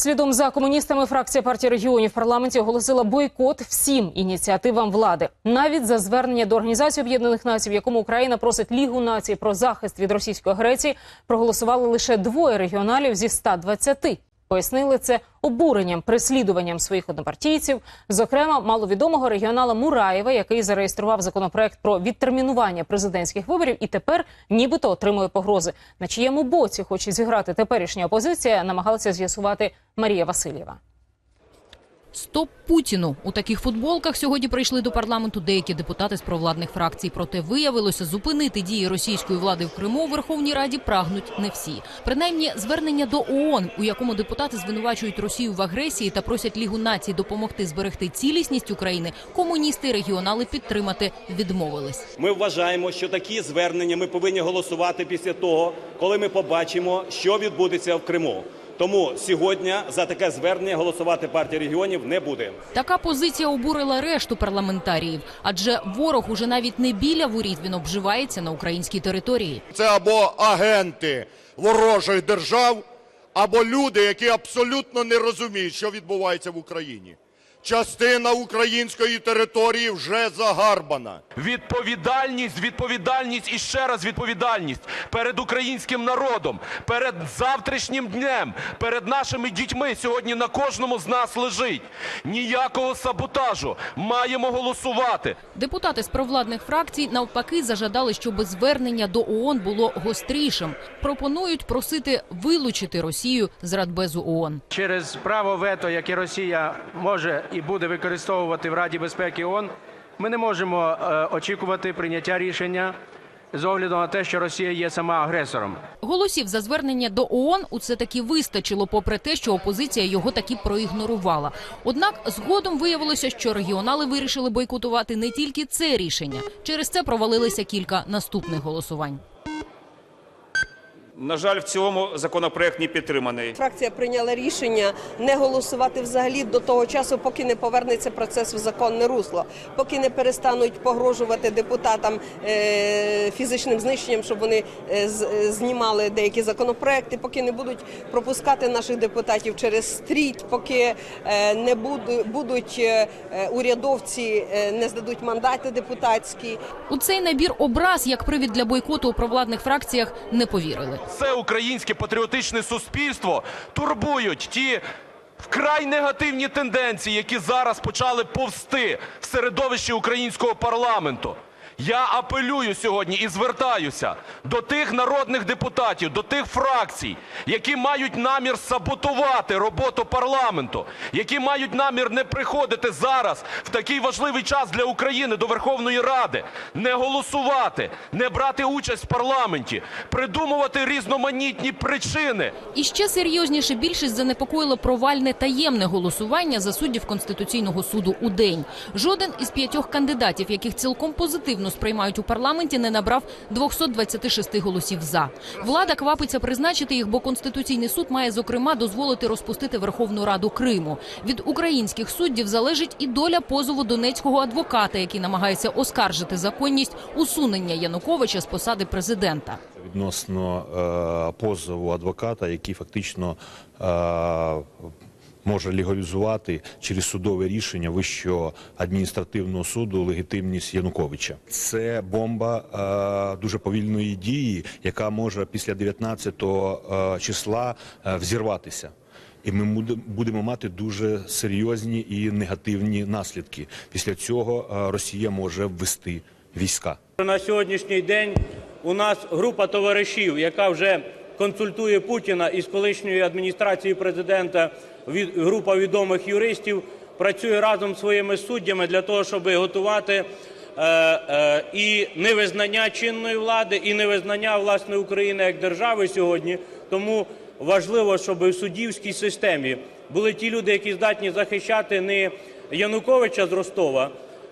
Слідом за комуністами фракція партії регіонів в парламенті оголосила бойкот всім ініціативам влади, навіть за звернення до організації Об'єднаних Націй, в якому Україна просить Лігу націй про захист від російської агресії, проголосували лише двоє регіоналів зі 120. Пояснили це обуренням, преслідуванням своїх однопартійців, зокрема маловідомого регіонала Мураєва, який зареєстрував законопроект про відтермінування президентських виборів і тепер нібито отримує погрози. На чиєму боці хоче зіграти теперішня опозиція, намагалася з'ясувати Марія Васильєва. Стоп Путіну у таких футболках сьогодні прийшли до парламенту деякі депутати з провладних фракцій. Проте виявилося, зупинити дії російської влади в Криму у Верховній Раді прагнуть не всі. Принаймні, звернення до ООН, у якому депутати звинувачують Росію в агресії та просять Лігу націй допомогти зберегти цілісність України. Комуністи і регіонали підтримати відмовились. Ми вважаємо, що такі звернення ми повинні голосувати після того, коли ми побачимо, що відбудеться в Криму. Тому сьогодні за таке звернення голосувати партія регіонів не буде. Така позиція обурила решту парламентаріїв, адже ворог уже навіть не біля воріт він обживається на українській території. Це або агенти ворожих держав, або люди, які абсолютно не розуміють, що відбувається в Україні. Частина української території вже загарбана. Відповідальність, відповідальність і ще раз відповідальність перед українським народом, перед завтрашнім днем, перед нашими дітьми сьогодні на кожному з нас лежить. Ніякого саботажу. Маємо голосувати. Депутати з провладних фракцій навпаки зажадали, щоб звернення до ООН було гострішим. Пропонують просити вилучити Росію з Радбезу ООН. через право вето, яке Росія може і буде використовувати в Раді безпеки ООН, ми не можемо е, очікувати прийняття рішення з огляду на те, що Росія є сама агресором. Голосів за звернення до ООН у це таки вистачило, попри те, що опозиція його таки проігнорувала. Однак згодом виявилося, що регіонали вирішили бойкотувати не тільки це рішення. Через це провалилися кілька наступних голосувань. На жаль, в цілому законопроект не підтриманий. Фракція прийняла рішення не голосувати взагалі до того часу, поки не повернеться процес в законне русло, поки не перестануть погрожувати депутатам е, фізичним знищенням, щоб вони е, е, знімали деякі законопроекти, поки не будуть пропускати наших депутатів через стріт, поки не будуть урядовці не здадуть мандати депутатські. У цей набір образ як привід для бойкоту у провладних фракціях не повірили. Це українське патріотичне суспільство турбують ті вкрай негативні тенденції, які зараз почали повсти в середовищі українського парламенту. Я апелюю сьогодні і звертаюся до тих народних депутатів, до тих фракцій, які мають намір саботувати роботу парламенту, які мають намір не приходити зараз в такий важливий час для України до Верховної Ради, не голосувати, не брати участь в парламенті, придумувати різноманітні причини. І ще серйозніше більшість занепокоїло провальне таємне голосування за суддів Конституційного суду у день. Жоден із п'ятьох кандидатів, яких цілком позитивно сприймають у парламенті, не набрав 226 голосів за. Влада квапиться призначити їх, бо Конституційний суд має зокрема дозволити розпустити Верховну Раду Криму. Від українських суддів залежить і доля позову донецького адвоката, який намагається оскаржити законність усунення Януковича з посади президента. відносно е, позову адвоката, який фактично е, може легалізувати через судове рішення Вищого адміністративного суду легітимність Януковича. Це бомба е, дуже повільної дії, яка може після 19 е, числа е, взірватися. І ми будемо мати дуже серйозні і негативні наслідки. Після цього е, Росія може ввести війська. На сьогоднішній день у нас група товаришів, яка вже консультує Путіна із колишньої адміністрації президента, група відомих юристів, працює разом з своїми суддями для того, щоб готувати е, е, і невизнання чинної влади, і невизнання власне України як держави сьогодні. Тому важливо, щоб в суддівській системі були ті люди, які здатні захищати не Януковича з Ростова,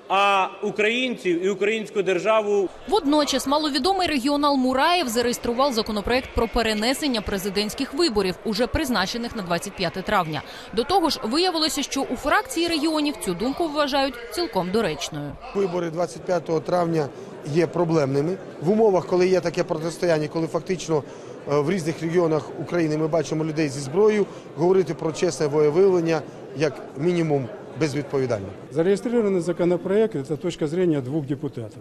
а українців і українську державу Водночас маловідомий регіонал Мураєв зареєстрував законопроект про перенесення президентських виборів, уже призначених на 25 травня. До того ж, виявилося, що у фракції регіонів цю думку вважають цілком доречною. Вибори 25 травня є проблемними в умовах, коли є таке протистояння, коли фактично е, в різних регіонах України ми бачимо людей зі зброєю, говорити про чесне воєвиявлення як мінімум безвідповідально. Зарегистрированный законопроект – это точка зрения двух депутатов.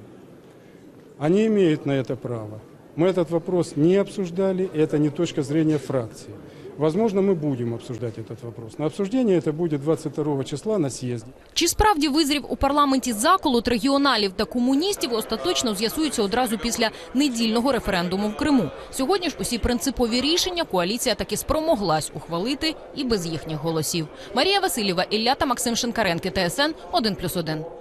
Они имеют на это право. Мы этот вопрос не обсуждали, и это не точка зрения фракции. Возможно, мы будем обсуждать этот вопрос. Но обсуждение это будет 22 числа на съезде. Чи справді визрів у парламенті заколот регіоналів та комуністів остаточно з'ясується одразу після недільного референдуму в Криму. Сьогодні ж усі принципові рішення коаліція таки спромоглась ухвалити і без їхніх голосів. Марія Васильєва, Ілля та Максим Шинкаренки, ТСН 1+,1.